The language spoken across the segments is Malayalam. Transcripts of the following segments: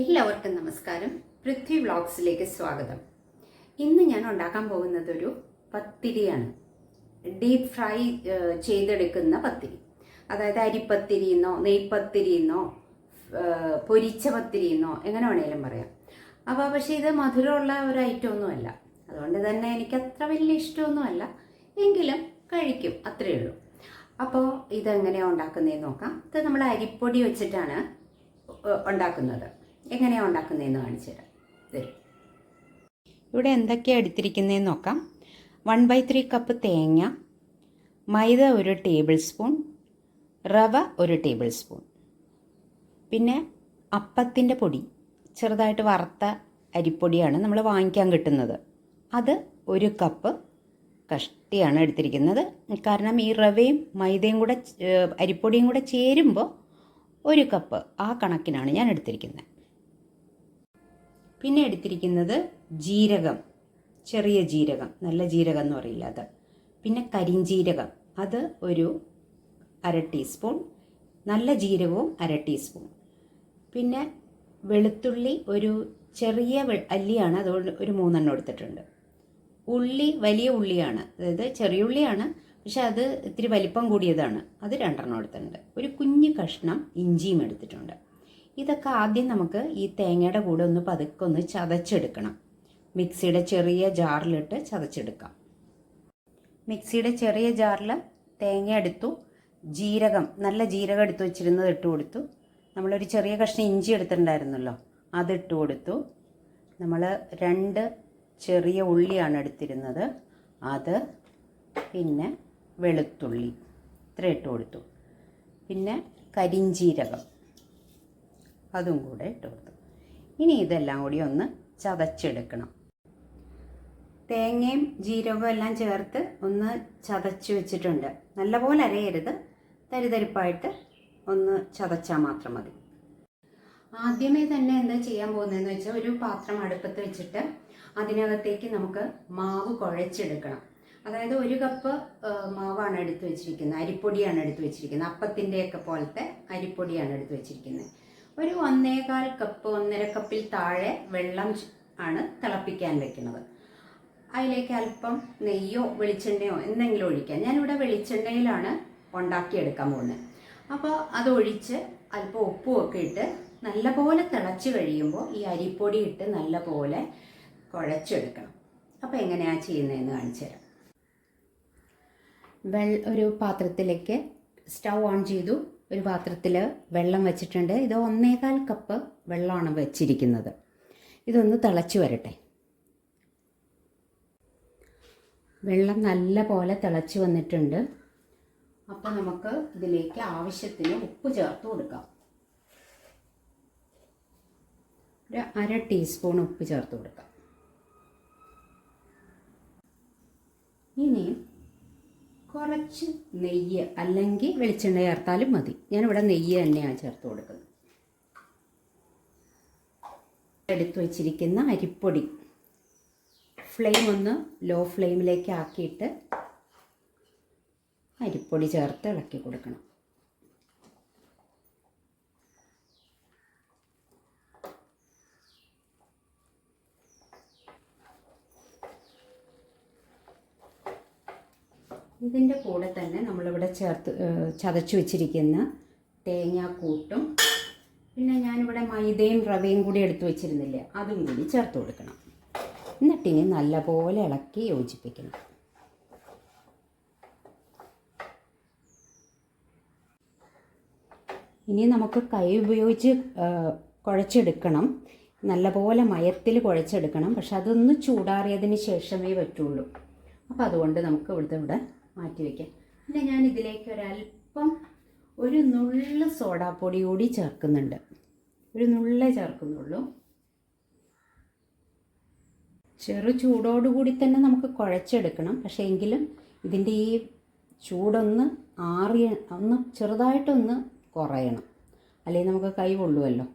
എല്ലാവർക്കും നമസ്കാരം. പൃഥ്വി വ്ളോഗ്സിലേക്ക് സ്വാഗതം. ഇന്ന് ഞാൻ ഉണ്ടാക്കാൻ പോകുന്നത് ഒരു പത്തിരിയാണ്. ഡീപ് ഫ്രൈ ചെയ്തെടുക്കുന്ന പത്തിരി. അതായത് അരിപ്പത്തിരി എന്നോ നെയ്പത്തിരി എന്നോ ഏഹ്, പൊരിച്ച പത്തിരി എന്നോ എങ്ങനെ വേണേലും പറയാം. അപ്പോൾ പക്ഷേ ഇത് മധുരമുള്ള ഒരു ഐറ്റം ഒന്നുമല്ല അതുകൊണ്ട് തന്നെ എനിക്ക് അത്ര വലിയ ഇഷ്ടമൊന്നുമല്ല എങ്കിലും കഴിക്കും അത്രയേ ഉള്ളൂ. അപ്പോൾ ഇതെങ്ങനെയാണ് ഉണ്ടാക്കുന്നതെന്ന് നോക്കാം. ഇത് നമ്മൾ അരിപ്പൊടി വെച്ചിട്ടാണ് ഉണ്ടാക്കുന്നത്. എങ്ങനെയാണ് ഉണ്ടാക്കുന്നതെന്ന് കാണിച്ചു തരാം. തരും ഇവിടെ എന്തൊക്കെയാണ് എടുത്തിരിക്കുന്നതെന്ന് നോക്കാം. വൺ ബൈ ത്രീ കപ്പ് തേങ്ങ മൈദ ഒരു ടേബിൾ സ്പൂൺ റവ ഒരു ടേബിൾ സ്പൂൺ പിന്നെ അപ്പത്തിന്റെ പൊടി ചെറുതായിട്ട് വറുത്ത അരിപ്പൊടിയാണ് നമ്മൾ വാങ്ങിക്കാൻ കിട്ടുന്നത്. അത് ഒരു കപ്പ് കഷ്ടിയാണ് എടുത്തിരിക്കുന്നത്. കാരണം ഈ റവയും മൈദയും കൂടെ അരിപ്പൊടിയും കൂടെ ചേരുമ്പോൾ ഒരു കപ്പ് ആ കണക്കിനാണ് ഞാൻ എടുത്തിരിക്കുന്നത്. പിന്നെ എടുത്തിരിക്കുന്നത് ജീരകം. ചെറിയ ജീരകം. നല്ല ജീരകം എന്ന് പറയില്ല അത്. പിന്നെ കരിഞ്ജീരകം അത് ഒരു അര ടീസ്പൂൺ. നല്ല ജീരകവും അര ടീസ്പൂൺ. പിന്നെ വെളുത്തുള്ളി ഒരു ചെറിയ അല്ലിയാണ്. അതുകൊണ്ട് ഒരു മൂന്നെണ്ണം എടുത്തിട്ടുണ്ട്. ഉള്ളി വലിയ ഉള്ളിയാണ്. അതായത് ചെറിയ ഉള്ളിയാണ്. പക്ഷെ അത് ഇത്തിരി വലിപ്പം കൂടിയതാണ്. അത് രണ്ടെണ്ണം എടുത്തിട്ടുണ്ട്. ഒരു കുഞ്ഞു കഷ്ണം ഇഞ്ചിയും എടുത്തിട്ടുണ്ട്. ഇതൊക്കെ ആദ്യം നമുക്ക് ഈ തേങ്ങയുടെ കൂടെ ഒന്ന് പതുക്കെ ഒന്ന് ചതച്ചെടുക്കണം. മിക്സിയുടെ ചെറിയ ജാറിലിട്ട് ചതച്ചെടുക്കാം. മിക്സിയുടെ ചെറിയ ജാറിൽ തേങ്ങ എടുത്തു ജീരകം നല്ല ജീരകം എടുത്തു വെച്ചിരുന്നത് ഇട്ട് കൊടുത്തു. നമ്മളൊരു ചെറിയ കഷ്ണം ഇഞ്ചി എടുത്തിട്ടുണ്ടായിരുന്നല്ലോ അതിട്ട് കൊടുത്തു. നമ്മൾ രണ്ട് ചെറിയ ഉള്ളിയാണ് എടുത്തിരുന്നത് അത് പിന്നെ വെളുത്തുള്ളി ഇത്ര ഇട്ട് കൊടുത്തു. പിന്നെ കരിഞ്ജീരകം അതും കൂടെ ഇട്ട് കൊടുത്തു. ഇനി ഇതെല്ലാം കൂടി ഒന്ന് ചതച്ചെടുക്കണം. തേങ്ങയും ജീരകവും എല്ലാം ചേർത്ത് ഒന്ന് ചതച്ച് വെച്ചിട്ടുണ്ട്. നല്ലപോലെ അരയരുത്. തരിതരിപ്പായിട്ട് ഒന്ന് ചതച്ചാൽ മാത്രം മതി. ആദ്യമേ തന്നെ എന്താ ചെയ്യാൻ പോകുന്നതെന്ന് വെച്ചാൽ ഒരു പാത്രം അടുപ്പത്ത് വെച്ചിട്ട് അതിനകത്തേക്ക് നമുക്ക് മാവ് കുഴച്ചെടുക്കണം. അതായത് ഒരു കപ്പ് മാവാണ് എടുത്തു വെച്ചിരിക്കുന്നത്. അരിപ്പൊടിയാണ് എടുത്തു വെച്ചിരിക്കുന്നത്. അപ്പത്തിന്റെയൊക്കെ പോലത്തെ അരിപ്പൊടിയാണ് എടുത്തു വെച്ചിരിക്കുന്നത്. ഒരു ഒന്നേകാൽ കപ്പ് ഒന്നര കപ്പിൽ താഴെ വെള്ളം ആണ് തിളപ്പിക്കാൻ വെക്കുന്നത്. അതിലേക്ക് അല്പം നെയ്യോ വെളിച്ചെണ്ണയോ എന്തെങ്കിലും ഒഴിക്കാം. ഞാനിവിടെ വെളിച്ചെണ്ണയിലാണ് ഉണ്ടാക്കിയെടുക്കാൻ പോകുന്നത്. അപ്പോൾ അതൊഴിച്ച് അല്പം ഉപ്പും ഒക്കെ ഇട്ട് നല്ലപോലെ തിളച്ച് കഴിയുമ്പോൾ ഈ അരിപ്പൊടി ഇട്ട് നല്ലപോലെ കുഴച്ചെടുക്കണം. അപ്പോൾ എങ്ങനെയാണ് ചെയ്യുന്നതെന്ന് കാണിച്ചു തരാം. വെൾ ഒരു പാത്രത്തിലേക്ക് സ്റ്റൗ ഓൺ ചെയ്തു. ഒരു പാത്രത്തിൽ വെള്ളം വെച്ചിട്ടുണ്ട്. ഇത് ഒന്നേകാൽ കപ്പ് വെള്ളമാണ് വെച്ചിരിക്കുന്നത്. ഇതൊന്ന് തിളച്ച് വരട്ടെ. വെള്ളം നല്ല പോലെ തിളച്ച് വന്നിട്ടുണ്ട്. അപ്പോൾ നമുക്ക് ഇതിലേക്ക് ആവശ്യത്തിന് ഉപ്പ് ചേർത്ത് കൊടുക്കാം. ഒരു അര ടീസ്പൂൺ ഉപ്പ് ചേർത്ത് കൊടുക്കാം. ഇനി കുറച്ച് നെയ്യ് അല്ലെങ്കിൽ വെളിച്ചെണ്ണ ചേർത്താലും മതി. ഞാനിവിടെ നെയ്യ് തന്നെയാണ് ചേർത്ത് കൊടുക്കുന്നത്. എടുത്തു വച്ചിരിക്കുന്ന അരിപ്പൊടി ഫ്ലെയിം ഒന്ന് ലോ ഫ്ലെയിമിലേക്ക് ആക്കിയിട്ട് അരിപ്പൊടി ചേർത്ത് ഇളക്കി കൊടുക്കണം. ഇതിന്റെ കൂടെ തന്നെ നമ്മളിവിടെ ചേർത്ത് ചതച്ചു വെച്ചിരിക്കുന്ന തേങ്ങാക്കൂട്ടും പിന്നെ ഞാനിവിടെ മൈദയും റവയും കൂടി എടുത്തു വെച്ചിരുന്നില്ലേ അതും കൂടി ചേർത്ത് കൊടുക്കണം. എന്നിട്ടിനി നല്ലപോലെ ഇളക്കി യോജിപ്പിക്കണം. ഇനി നമുക്ക് കൈ ഉപയോഗിച്ച് കുഴച്ചെടുക്കണം. നല്ലപോലെ മയത്തിൽ കുഴച്ചെടുക്കണം പക്ഷെ അതൊന്ന് ചൂടാറിയതിന് ശേഷമേ പറ്റുള്ളൂ. അപ്പോൾ അതുകൊണ്ട് നമുക്ക് ഇവിടുത്തെ ഇവിടെ മാറ്റി വയ്ക്കാം പിന്നെ ഞാൻ ഇതിലേക്ക് ഒരല്പം ഒരു നുള്ള സോഡാപ്പൊടി കൂടി ചേർക്കുന്നുണ്ട്. ഒരു നുള്ള ചേർക്കുന്നുള്ളൂ. ചെറു ചൂടോടുകൂടി തന്നെ നമുക്ക് കുഴച്ചെടുക്കണം. പക്ഷേ എങ്കിലും ഇതിന്റെ ഈ ചൂടൊന്ന് ആറിയ ഒന്ന് ചെറുതായിട്ടൊന്ന് കുറയണം. അല്ലെങ്കിൽ നമുക്ക് കൈ കൊള്ളുമല്ലോ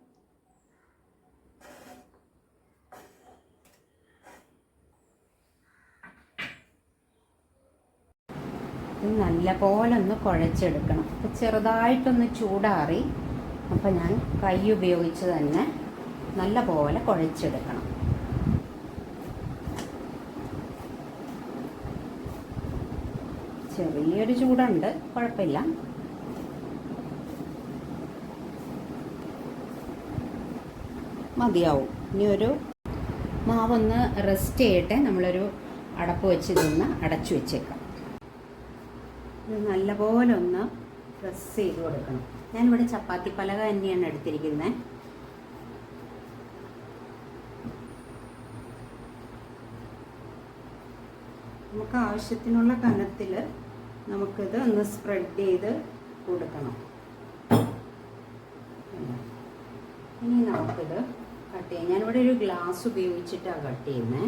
ഇത് നല്ലപോലെ ഒന്ന് കുഴച്ചെടുക്കണം. അപ്പോൾ ചെറുതായിട്ടൊന്ന് ചൂടാറി. അപ്പോൾ ഞാൻ കൈ ഉപയോഗിച്ച് തന്നെ നല്ല പോലെ കുഴച്ചെടുക്കണം. ചെറിയൊരു ചൂടുണ്ട്. കുഴപ്പമില്ല. മതിയാവും. ഇനി ഒരു മാവൊന്ന് റെസ്റ്റ് ചെയ്യട്ടെ. നമ്മളൊരു അടപ്പ് വെച്ച് ഇതൊന്ന് അടച്ചു വെച്ചേക്കാം. ഇത് നല്ലപോലെ ഒന്ന് പ്രസ് ചെയ്ത് കൊടുക്കണം. ഞാനിവിടെ ചപ്പാത്തി പലക തന്നെയാണ് എടുത്തിരിക്കുന്നത്. നമുക്ക് ആവശ്യത്തിനുള്ള കനത്തിൽ നമുക്കിത് ഒന്ന് സ്പ്രെഡ് ചെയ്ത് കൊടുക്കണം. ഇനി നമുക്കിത് കട്ട് ചെയ്യാം. ഞാനിവിടെ ഒരു ഗ്ലാസ് ഉപയോഗിച്ചിട്ടാണ് കട്ട് ചെയ്യുന്നത്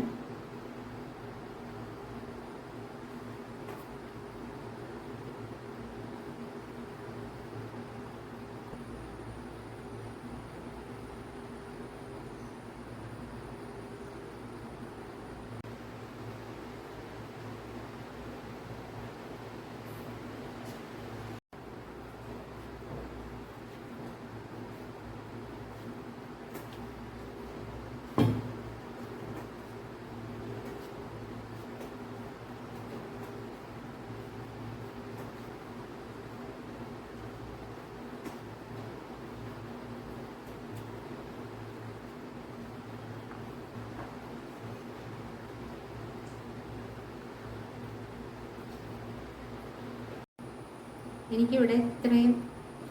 എനിക്കിവിടെ ഇത്രയും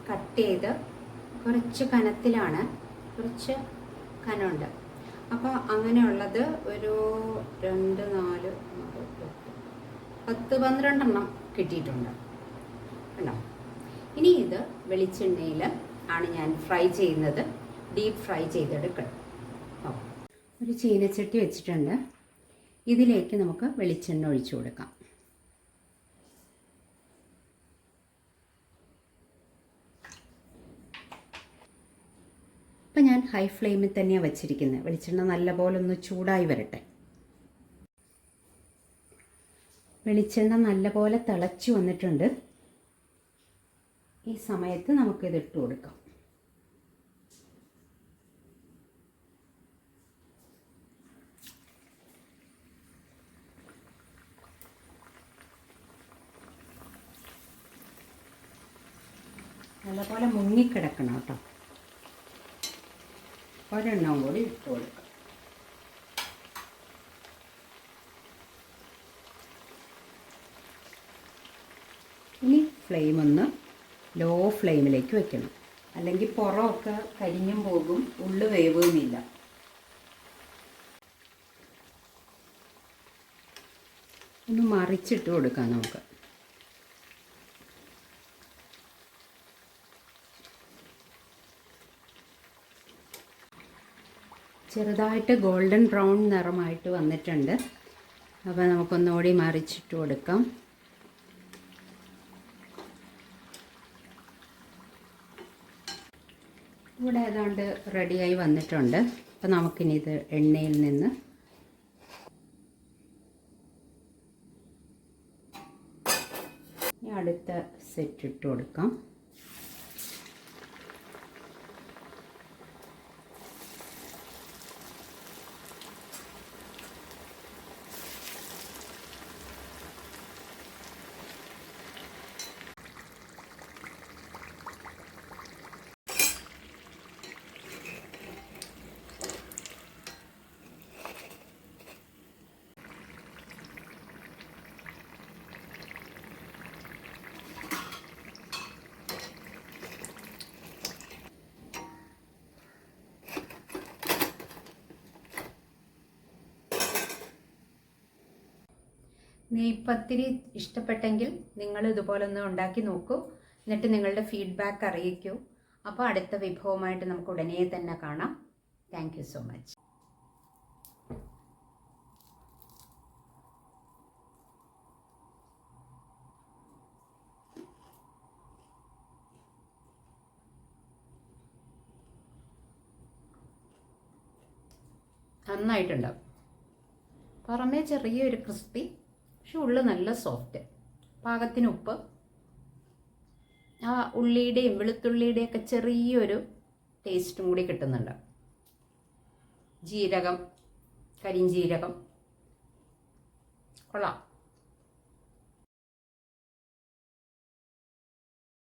കട്ട് ചെയ്ത് കുറച്ച് കനത്തിലാണ് കുറച്ച് കനമുണ്ട്. അപ്പോൾ അങ്ങനെയുള്ളത് ഒരു രണ്ട് നാല് പത്ത് പന്ത്രണ്ടെണ്ണം കിട്ടിയിട്ടുണ്ട് കണ്ടോ ഇനി ഇത് വെളിച്ചെണ്ണയിൽ ആണ് ഞാൻ ഫ്രൈ ചെയ്യുന്നത്. ഡീപ്പ് ഫ്രൈ ചെയ്തെടുക്കണം. ഒരു ചീനച്ചട്ടി വെച്ചിട്ടുണ്ട്. ഇതിലേക്ക് നമുക്ക് വെളിച്ചെണ്ണ ഒഴിച്ചു കൊടുക്കാം. ഇപ്പം ഞാൻ ഹൈ ഫ്ലെയിമിൽ തന്നെയാണ് വെച്ചിരിക്കുന്നത് വെളിച്ചെണ്ണ നല്ലപോലെ ഒന്ന് ചൂടായി വരട്ടെ. വെളിച്ചെണ്ണ നല്ലപോലെ തിളച്ചു വന്നിട്ടുണ്ട്. ഈ സമയത്ത് നമുക്കിത് ഇട്ട് കൊടുക്കാം. നല്ലപോലെ മുങ്ങിക്കിടക്കണം കേട്ടോ. ഒരെണ്ണം കൂടി ഇട്ട് കൊടുക്കാം. ഇനി ഫ്ലെയിം ഒന്ന് ലോ ഫ്ലെയിമിലേക്ക് വെക്കണം. അല്ലെങ്കിൽ പുറമൊക്കെ കരിഞ്ഞും പോകും ഉള്ളു വേവുമില്ല ഒന്ന് മറിച്ചിട്ട് കൊടുക്കാം നമുക്ക്. ചെറുതായിട്ട് ഗോൾഡൻ ബ്രൗൺ നിറമായിട്ട് വന്നിട്ടുണ്ട്. അപ്പോൾ നമുക്കൊന്നുകൂടി മറിച്ചിട്ട് കൊടുക്കാം. ഇവിടെ ഏതാണ്ട് റെഡിയായി വന്നിട്ടുണ്ട്. അപ്പോൾ നമുക്കിനി ഇത് എണ്ണയിൽ നിന്ന് ഇനി അടുത്ത സെറ്റ് ഇട്ട് കൊടുക്കാം. നെയ്പത്തിരി ഇഷ്ടപ്പെട്ടെങ്കിൽ നിങ്ങൾ ഇതുപോലെ ഒന്ന് ഉണ്ടാക്കി നോക്കൂ. എന്നിട്ട് നിങ്ങളുടെ ഫീഡ്ബാക്ക് അറിയിക്കൂ. അപ്പോൾ അടുത്ത വിഭവമായിട്ട് നമുക്ക് ഉടനെ തന്നെ കാണാം. താങ്ക് സോ മച്ച് നന്നായിട്ടുണ്ടാവും. പുറമേ ചെറിയൊരു ക്രിസ്പി പക്ഷെ ഉള്ളു നല്ല സോഫ്റ്റ് പാകത്തിന് ഉപ്പ്. ആ ഉള്ളിയുടെയും വെളുത്തുള്ളിയുടെയും ഒക്കെ ചെറിയൊരു ടേസ്റ്റും കൂടി കിട്ടുന്നുണ്ട്. ജീരകം കരിഞ്ജീരകം കൊള്ളാം.